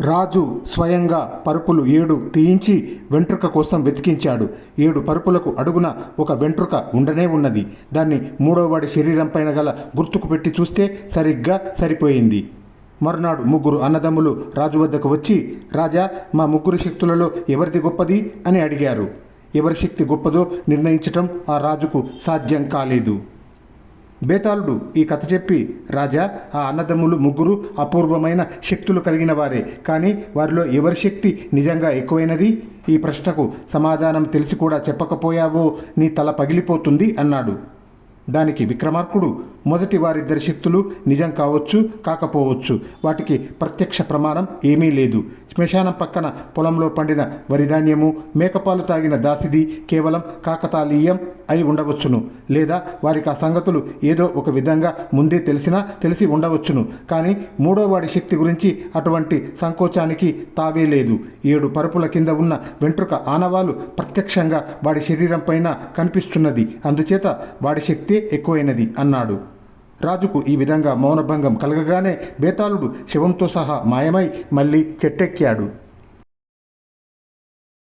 రాజు స్వయంగా పరుపులు ఏడు తీయించి వెంట్రుక కోసం వెతికించాడు. ఏడు పరుపులకు అడుగున ఒక వెంట్రుక ఉండనే ఉన్నది. దాన్ని మూడోవాడి శరీరంపైన గల గుర్తుకు పెట్టి చూస్తే సరిగ్గా సరిపోయింది. మరునాడు ముగ్గురు అన్నదమ్ములు రాజు వద్దకు వచ్చి రాజా మా ముగ్గురు శక్తులలో ఎవరిది గొప్పది? అని అడిగారు. ఎవరి శక్తి గొప్పదో నిర్ణయించటం ఆ రాజుకు సాధ్యం కాలేదు. బేతాళుడు ఈ కథ చెప్పి రాజా ఆ అన్నదమ్ములు ముగ్గురు అపూర్వమైన శక్తులు కలిగిన వారే. కానీ వారిలో ఎవరి శక్తి నిజంగా ఎక్కువైనది? ఈ ప్రశ్నకు సమాధానం తెలిసి కూడా చెప్పకపోయావో నీ తల పగిలిపోతుంది అన్నాడు. దానికి విక్రమార్కుడు మొదటి వారిద్దరి శక్తులు నిజం కావచ్చు కాకపోవచ్చు. వాటికి ప్రత్యక్ష ప్రమాణం ఏమీ లేదు. శ్మశానం పక్కన పొలంలో పండిన వరిధాన్యము మేకపాలు తాగిన దాసిది కేవలం కాకతాళీయం అయి ఉండవచ్చును. లేదా వారికి ఆ సంగతులు ఏదో ఒక విధంగా ముందే తెలిసినా తెలిసి ఉండవచ్చును. కానీ మూడో వాడి శక్తి గురించి అటువంటి సంకోచానికి తావే లేదు. ఏడు పరుపుల కింద ఉన్న వెంట్రుక ఆనవాలు ప్రత్యక్షంగా వాడి శరీరం పైన కనిపిస్తున్నది. అందుచేత వాడి శక్తి ఎక్కువైనది అన్నాడు. రాజుకు ఈ విధంగా మౌనభంగం కలగగానే బేతాళుడు శివంతో సహా మాయమై మళ్ళీ చెట్టెక్కాడు.